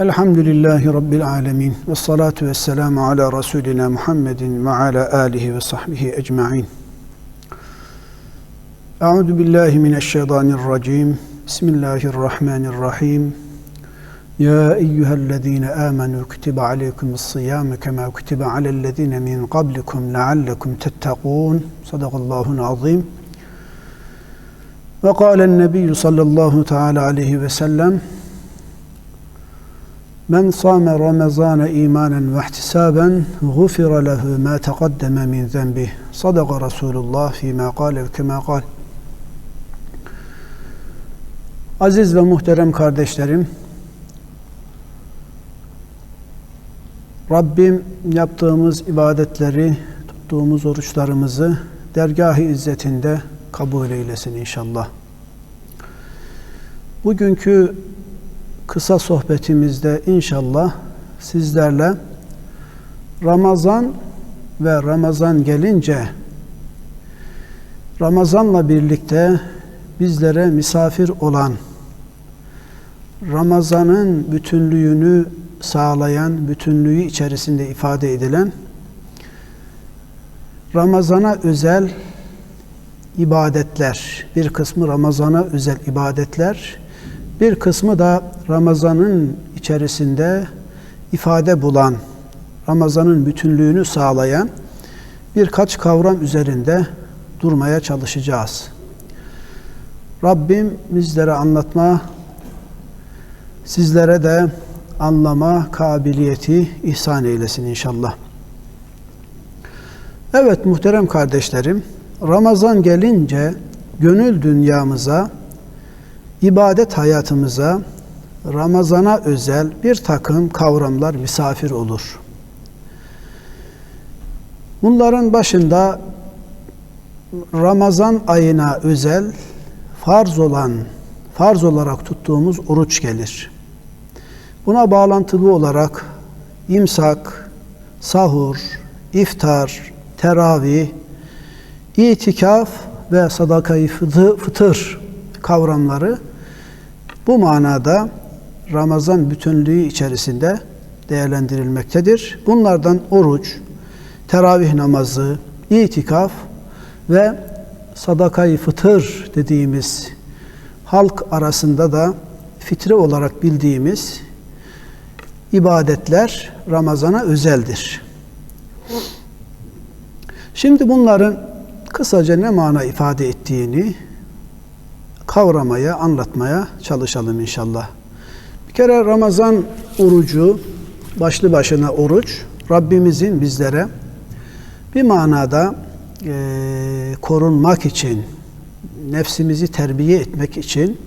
Elhamdülillahi Rabbil alemin. Ve salatu ve selamu ala Resulina Muhammedin ve ala alihi ve sahbihi ecma'in. Euzu billahi mineşşeytanirracim. Bismillahirrahmanirrahim. Ya eyyühellezine amenu kutibe aleykumus siyame kema kutibe alellezine min qablikum leallekum tettekûn. Sadakallahun azim. Ve kâlen nebiyyü sallallahu teala aleyhi ve sellem Men sâme Ramazâne îmânen ve ihtisâben gufira lehu mâ teqaddeme min zenbih. Sadaka Resulullah fîmâ kâle ve kemâ kâle. Aziz ve muhterem kardeşlerim, Rabbim yaptığımız ibadetleri, tuttuğumuz oruçlarımızı dergâh-ı izzetinde kabul eylesin inşallah. Bugünkü kısa sohbetimizde inşallah sizlerle Ramazan ve Ramazan gelince Ramazanla birlikte bizlere misafir olan Ramazan'ın bütünlüğünü sağlayan, bütünlüğü içerisinde ifade edilen Ramazan'a özel ibadetler, bir kısmı Ramazan'a özel ibadetler, bir kısmı da Ramazan'ın içerisinde ifade bulan, Ramazan'ın bütünlüğünü sağlayan birkaç kavram üzerinde durmaya çalışacağız. Rabbim bizlere anlatma, sizlere de anlama kabiliyeti ihsan eylesin inşallah. Evet muhterem kardeşlerim, Ramazan gelince gönül dünyamıza, ibadet hayatımıza, Ramazana özel bir takım kavramlar misafir olur. Bunların başında Ramazan ayına özel farz olan, farz olarak tuttuğumuz oruç gelir. Buna bağlantılı olarak imsak, sahur, iftar, teravih, itikaf ve sadakayı fıtır kavramları bu manada Ramazan bütünlüğü içerisinde değerlendirilmektedir. Bunlardan oruç, teravih namazı, itikaf ve sadakayı fıtır dediğimiz halk arasında da fitre olarak bildiğimiz ibadetler Ramazan'a özeldir. Şimdi bunların kısaca ne mana ifade ettiğini kavramaya, anlatmaya çalışalım inşallah. Bir kere Ramazan orucu, başlı başına oruç, Rabbimizin bizlere bir manada e, korunmak için, nefsimizi terbiye etmek için,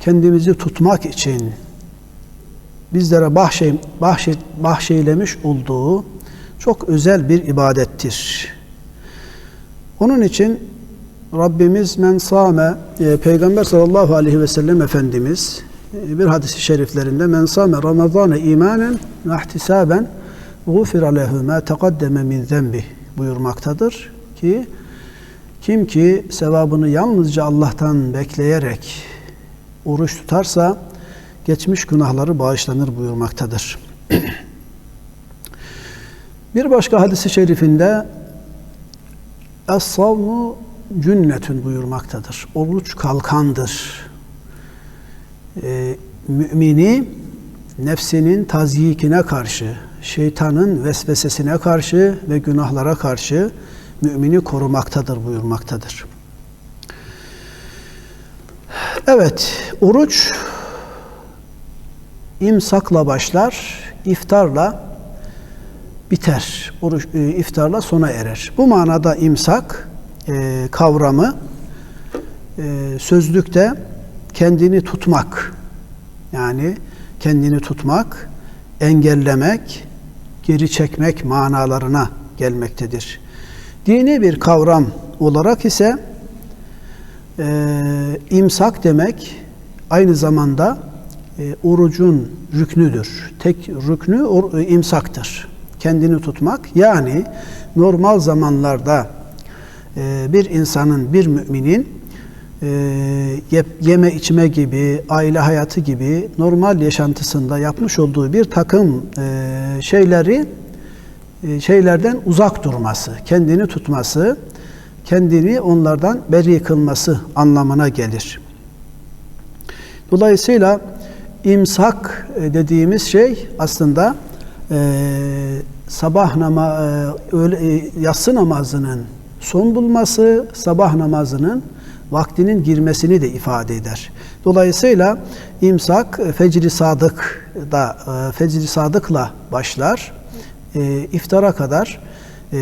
kendimizi tutmak için bizlere bahşe, bahşe, bahşeylemiş olduğu çok özel bir ibadettir. Onun için Rabbimiz men same e, Peygamber sallallahu aleyhi ve sellem Efendimiz e, bir hadisi şeriflerinde men same Ramazane imanen ve ihtisaben gufira lehu ma taqaddeme min zenbi buyurmaktadır ki kim ki sevabını yalnızca Allah'tan bekleyerek oruç tutarsa geçmiş günahları bağışlanır buyurmaktadır. bir başka hadisi şerifinde Es-savmu cünnetün buyurmaktadır. Oruç kalkandır. Ee, mümini nefsinin tazyikine karşı, şeytanın vesvesesine karşı ve günahlara karşı mümini korumaktadır buyurmaktadır. Evet, oruç imsakla başlar, iftarla biter. Oruç e, iftarla sona erer. Bu manada imsak e, kavramı e, sözlükte kendini tutmak yani kendini tutmak, engellemek, geri çekmek manalarına gelmektedir. Dini bir kavram olarak ise e, imsak demek aynı zamanda e, orucun rüknüdür. Tek rüknü or, e, imsaktır. Kendini tutmak yani normal zamanlarda bir insanın, bir müminin e, ye- yeme içme gibi, aile hayatı gibi normal yaşantısında yapmış olduğu bir takım e, şeyleri e, şeylerden uzak durması, kendini tutması, kendini onlardan beri kılması anlamına gelir. Dolayısıyla imsak dediğimiz şey aslında sabah nama, e, yatsı namazının son bulması, sabah namazının vaktinin girmesini de ifade eder. Dolayısıyla imsak e, fecri sadık da e, fecri sadıkla başlar. E, iftara kadar e,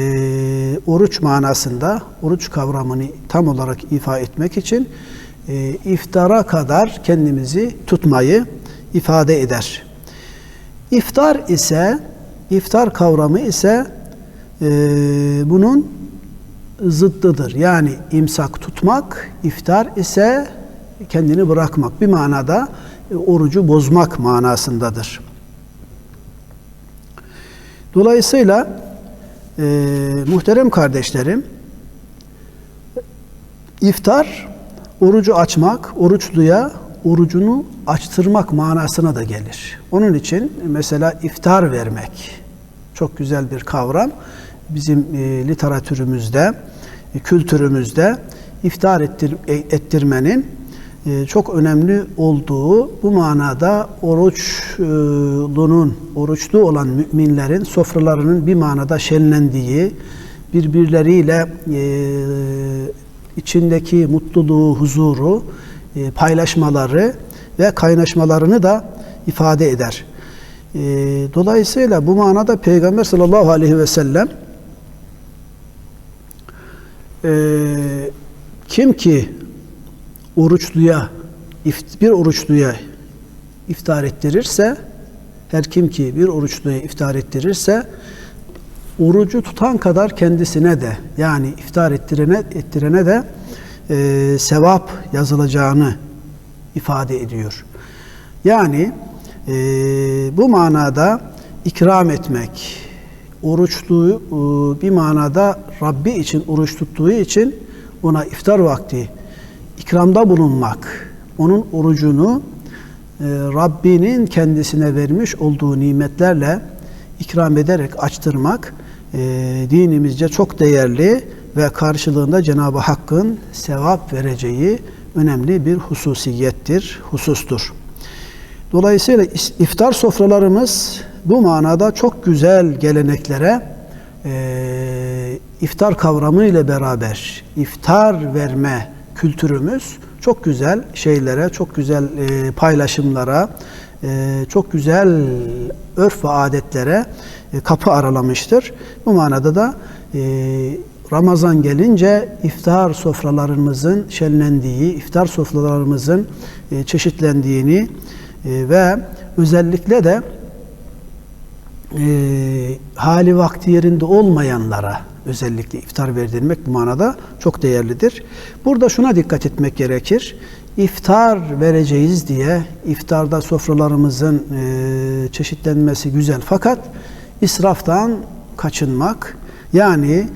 oruç manasında oruç kavramını tam olarak ifa etmek için e, iftara kadar kendimizi tutmayı ifade eder. İftar ise iftar kavramı ise e, bunun zıddıdır. Yani imsak tutmak, iftar ise kendini bırakmak. Bir manada e, orucu bozmak manasındadır. Dolayısıyla e, muhterem kardeşlerim, iftar orucu açmak, oruçluya orucunu açtırmak manasına da gelir. Onun için mesela iftar vermek çok güzel bir kavram. Bizim e, literatürümüzde, e, kültürümüzde iftar ettir, e, ettirmenin çok önemli olduğu bu manada oruçlunun, oruçlu olan müminlerin sofralarının bir manada şenlendiği, birbirleriyle içindeki mutluluğu, huzuru paylaşmaları ve kaynaşmalarını da ifade eder. Dolayısıyla bu manada Peygamber sallallahu aleyhi ve sellem e, kim ki oruçluya bir oruçluya iftar ettirirse her kim ki bir oruçluya iftar ettirirse orucu tutan kadar kendisine de yani iftar ettirene ettirene de e, sevap yazılacağını ifade ediyor. Yani e, bu manada ikram etmek, oruçlu e, bir manada Rabbi için oruç tuttuğu için ona iftar vakti ikramda bulunmak, onun orucunu e, Rabbinin kendisine vermiş olduğu nimetlerle ikram ederek açtırmak e, dinimizce çok değerli ve karşılığında Cenab-ı Hakk'ın sevap vereceği önemli bir hususiyettir, husustur. Dolayısıyla iftar sofralarımız bu manada çok güzel geleneklere e, iftar kavramı ile beraber iftar verme kültürümüz çok güzel şeylere, çok güzel e, paylaşımlara, e, çok güzel örf ve adetlere e, kapı aralamıştır. Bu manada da e, Ramazan gelince iftar sofralarımızın şenlendiği, iftar sofralarımızın e, çeşitlendiğini e, ve özellikle de e, hali vakti yerinde olmayanlara özellikle iftar verdirmek bu manada çok değerlidir. Burada şuna dikkat etmek gerekir. İftar vereceğiz diye iftarda sofralarımızın e, çeşitlenmesi güzel fakat israftan kaçınmak yani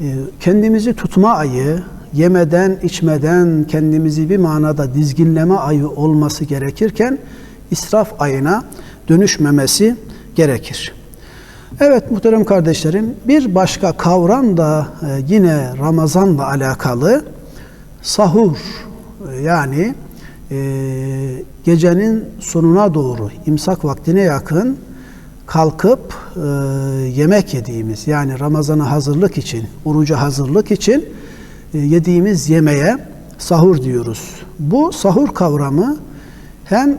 e, kendimizi tutma ayı, yemeden içmeden kendimizi bir manada dizginleme ayı olması gerekirken israf ayına dönüşmemesi gerekir. Evet muhterem kardeşlerim bir başka kavram da e, yine Ramazan'la alakalı sahur e, yani e, gecenin sonuna doğru imsak vaktine yakın kalkıp yemek yediğimiz yani Ramazan'a hazırlık için, oruca hazırlık için yediğimiz yemeğe sahur diyoruz. Bu sahur kavramı hem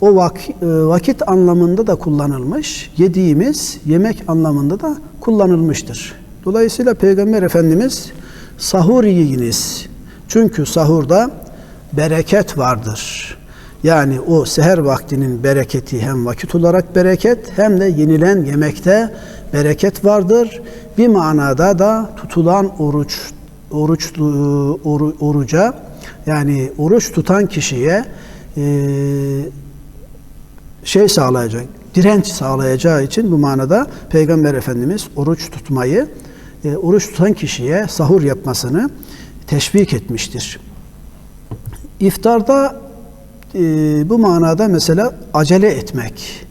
o e, vakit anlamında da kullanılmış, yediğimiz yemek anlamında da kullanılmıştır. Dolayısıyla Peygamber Efendimiz sahur yiyiniz. Çünkü sahurda bereket vardır. Yani o seher vaktinin bereketi hem vakit olarak bereket hem de yenilen yemekte bereket vardır. Bir manada da tutulan oruç oruçlu oru, oruca yani oruç tutan kişiye e, şey sağlayacak, direnç sağlayacağı için bu manada Peygamber Efendimiz oruç tutmayı, e, oruç tutan kişiye sahur yapmasını teşvik etmiştir. İftarda e, bu manada mesela acele etmek.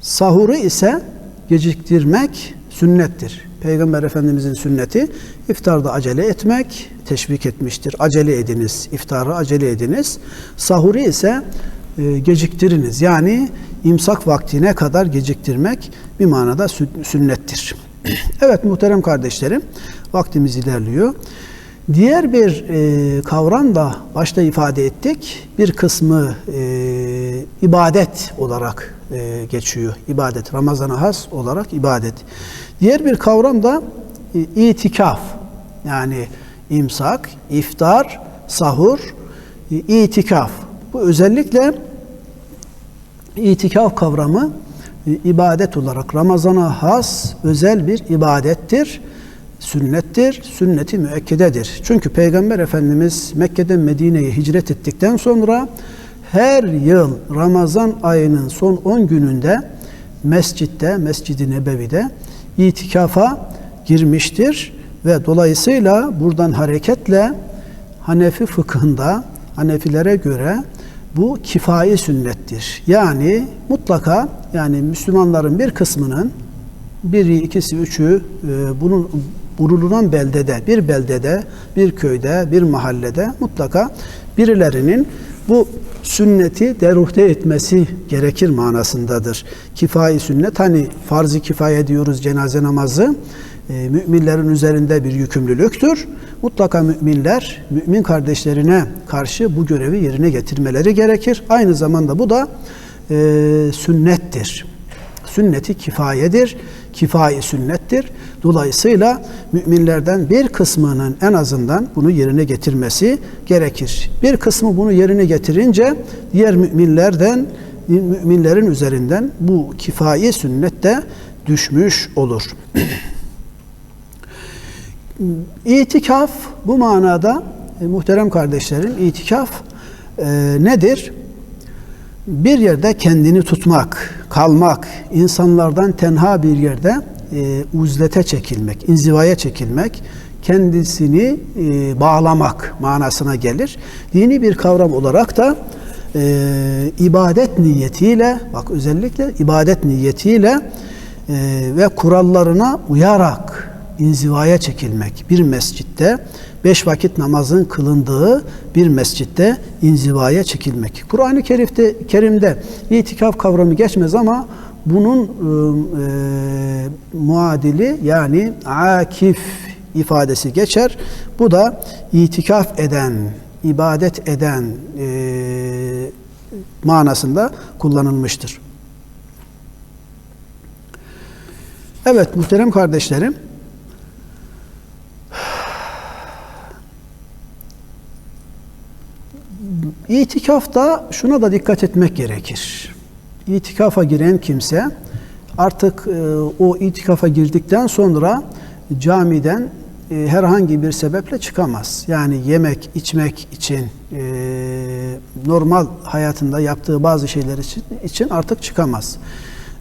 Sahuru ise geciktirmek sünnettir. Peygamber Efendimizin sünneti iftarda acele etmek teşvik etmiştir. Acele ediniz, iftarı acele ediniz. Sahuru ise e, geciktiriniz. Yani imsak vaktine kadar geciktirmek bir manada sü- sünnettir. evet muhterem kardeşlerim, vaktimiz ilerliyor. Diğer bir e, kavram da başta ifade ettik. Bir kısmı e, ibadet olarak e, geçiyor. İbadet, Ramazan'a has olarak ibadet. Diğer bir kavram da e, itikaf. Yani imsak, iftar, sahur, e, itikaf. Bu özellikle itikaf kavramı e, ibadet olarak Ramazan'a has özel bir ibadettir sünnettir, sünneti müekkededir. Çünkü Peygamber Efendimiz Mekke'den Medine'ye hicret ettikten sonra her yıl Ramazan ayının son 10 gününde mescitte, Mescid-i Nebevi'de itikafa girmiştir ve dolayısıyla buradan hareketle Hanefi fıkhında Hanefilere göre bu kifai sünnettir. Yani mutlaka yani Müslümanların bir kısmının biri, ikisi, üçü e, bunun bulunan beldede, bir beldede, bir köyde, bir mahallede mutlaka birilerinin bu sünneti deruhte etmesi gerekir manasındadır. Kifai sünnet hani farz-ı kifaye diyoruz cenaze namazı e, müminlerin üzerinde bir yükümlülüktür. Mutlaka müminler mümin kardeşlerine karşı bu görevi yerine getirmeleri gerekir. Aynı zamanda bu da e, sünnettir. Sünneti kifayedir kifai sünnettir. Dolayısıyla müminlerden bir kısmının en azından bunu yerine getirmesi gerekir. Bir kısmı bunu yerine getirince diğer müminlerden müminlerin üzerinden bu kifai sünnet de düşmüş olur. İtikaf bu manada e, muhterem kardeşlerim itikaf e, nedir? bir yerde kendini tutmak, kalmak, insanlardan tenha bir yerde e, uzlete çekilmek, inzivaya çekilmek, kendisini e, bağlamak manasına gelir. Dini bir kavram olarak da e, ibadet niyetiyle, bak özellikle ibadet niyetiyle e, ve kurallarına uyarak inzivaya çekilmek bir mescitte beş vakit namazın kılındığı bir mescitte inzivaya çekilmek. Kur'an-ı Kerim'de, Kerim'de itikaf kavramı geçmez ama bunun e, muadili yani akif ifadesi geçer. Bu da itikaf eden, ibadet eden e, manasında kullanılmıştır. Evet muhterem kardeşlerim, İtikafta şuna da dikkat etmek gerekir. İtikafa giren kimse artık e, o itikafa girdikten sonra camiden e, herhangi bir sebeple çıkamaz. Yani yemek, içmek için e, normal hayatında yaptığı bazı şeyler için, için artık çıkamaz.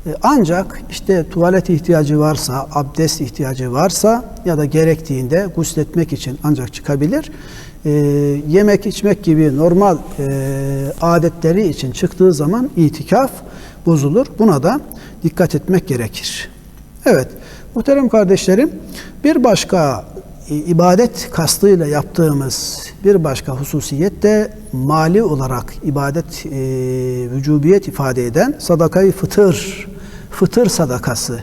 E, ancak işte tuvalet ihtiyacı varsa, abdest ihtiyacı varsa ya da gerektiğinde gusletmek için ancak çıkabilir e, yemek içmek gibi normal e, adetleri için çıktığı zaman itikaf bozulur. Buna da dikkat etmek gerekir. Evet, muhterem kardeşlerim, bir başka e, ibadet kastıyla yaptığımız bir başka hususiyet de mali olarak ibadet e, vücubiyet ifade eden sadakayı fıtır, fıtır sadakası,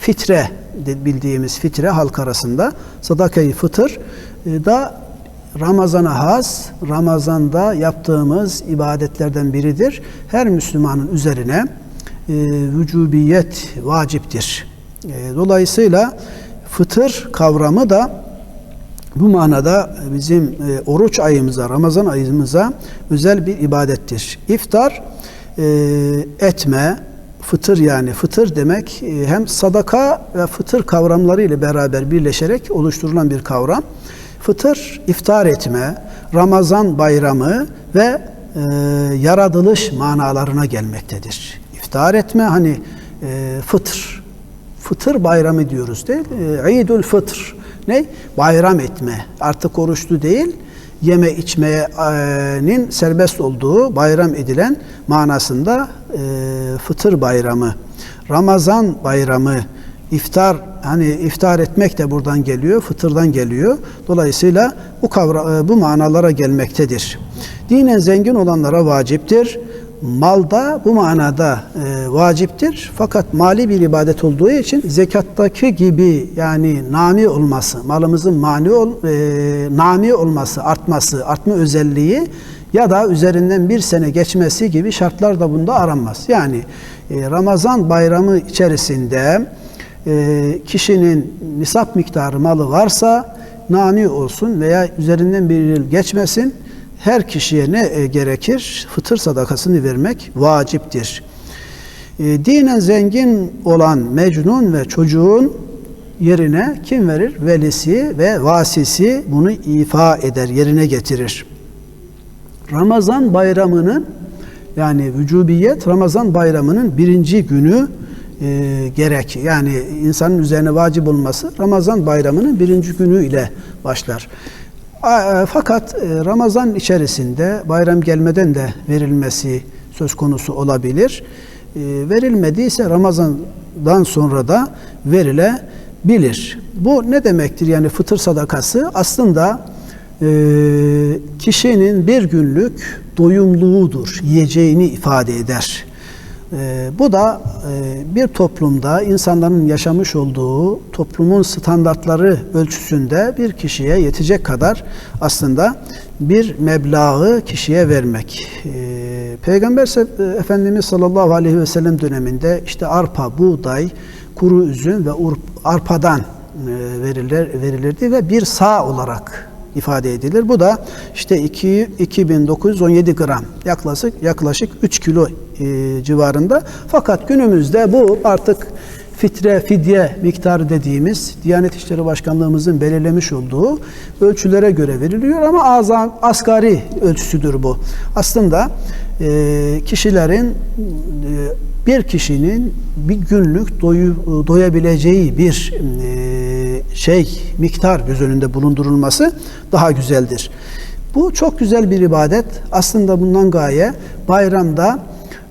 fitre bildiğimiz fitre halk arasında sadakayı fıtır e, da Ramazan'a has, Ramazan'da yaptığımız ibadetlerden biridir. Her Müslümanın üzerine e, vücubiyet vaciptir. E, dolayısıyla fıtır kavramı da bu manada bizim e, oruç ayımıza, Ramazan ayımıza özel bir ibadettir. İftar e, etme, fıtır yani fıtır demek e, hem sadaka ve fıtır kavramları ile beraber birleşerek oluşturulan bir kavram fıtır iftar etme, Ramazan bayramı ve e, yaratılış manalarına gelmektedir. İftar etme hani e, fıtır, fıtır bayramı diyoruz değil mi? E, İdül fıtır ne? Bayram etme. Artık oruçlu değil, yeme içmenin serbest olduğu bayram edilen manasında e, fıtır bayramı, Ramazan bayramı, iftar hani iftar etmek de buradan geliyor, fıtırdan geliyor. Dolayısıyla bu kavra, e, bu manalara gelmektedir. Dinen zengin olanlara vaciptir. Malda bu manada e, vaciptir. Fakat mali bir ibadet olduğu için zekattaki gibi yani nami olması, malımızın mani ol, e, nami olması, artması, artma özelliği ya da üzerinden bir sene geçmesi gibi şartlar da bunda aranmaz. Yani e, Ramazan bayramı içerisinde e, kişinin nisap miktarı malı varsa nami olsun veya üzerinden bir yıl geçmesin her kişiye ne e, gerekir? Fıtır sadakasını vermek vaciptir. E, dinen zengin olan mecnun ve çocuğun yerine kim verir? Velisi ve vasisi bunu ifa eder, yerine getirir. Ramazan bayramının yani vücubiyet Ramazan bayramının birinci günü e, gerek. Yani insanın üzerine vacip olması Ramazan bayramının birinci günü ile başlar. E, Fakat e, Ramazan içerisinde bayram gelmeden de verilmesi söz konusu olabilir. E, Verilmediyse Ramazan'dan sonra da verilebilir. Bu ne demektir? Yani fıtır sadakası aslında kişinin bir günlük doyumluğudur, yiyeceğini ifade eder. E, bu da e, bir toplumda insanların yaşamış olduğu toplumun standartları ölçüsünde bir kişiye yetecek kadar aslında bir meblağı kişiye vermek. E, Peygamber se- Efendimiz sallallahu aleyhi ve sellem döneminde işte arpa, buğday, kuru üzüm ve arpadan e, verilir, verilirdi ve bir sağ olarak ifade edilir. Bu da işte 2 2917 gram yaklaşık yaklaşık 3 kilo e, civarında. Fakat günümüzde bu artık fitre, fidye miktarı dediğimiz Diyanet İşleri Başkanlığımızın belirlemiş olduğu ölçülere göre veriliyor ama azam, asgari ölçüsüdür bu. Aslında e, kişilerin e, bir kişinin bir günlük doyu, doyabileceği bir e, şey miktar göz önünde bulundurulması daha güzeldir. Bu çok güzel bir ibadet. Aslında bundan gaye bayramda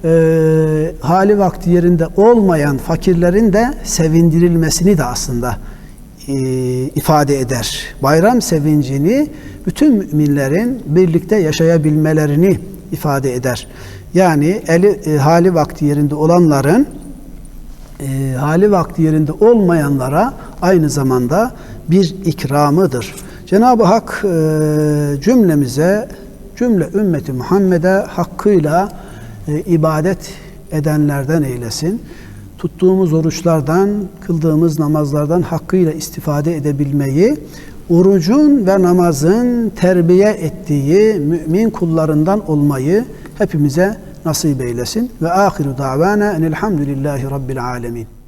e, hali vakti yerinde olmayan fakirlerin de sevindirilmesini de aslında e, ifade eder. Bayram sevincini bütün müminlerin birlikte yaşayabilmelerini ifade eder. Yani eli e, hali vakti yerinde olanların e, hali vakti yerinde olmayanlara aynı zamanda bir ikramıdır. Cenab-ı Hak e, cümlemize, cümle ümmeti Muhammed'e hakkıyla e, ibadet edenlerden eylesin. Tuttuğumuz oruçlardan, kıldığımız namazlardan hakkıyla istifade edebilmeyi, orucun ve namazın terbiye ettiği mümin kullarından olmayı hepimize nasip eylesin. Ve ahiru davana enelhamdülillahi rabbil alemin.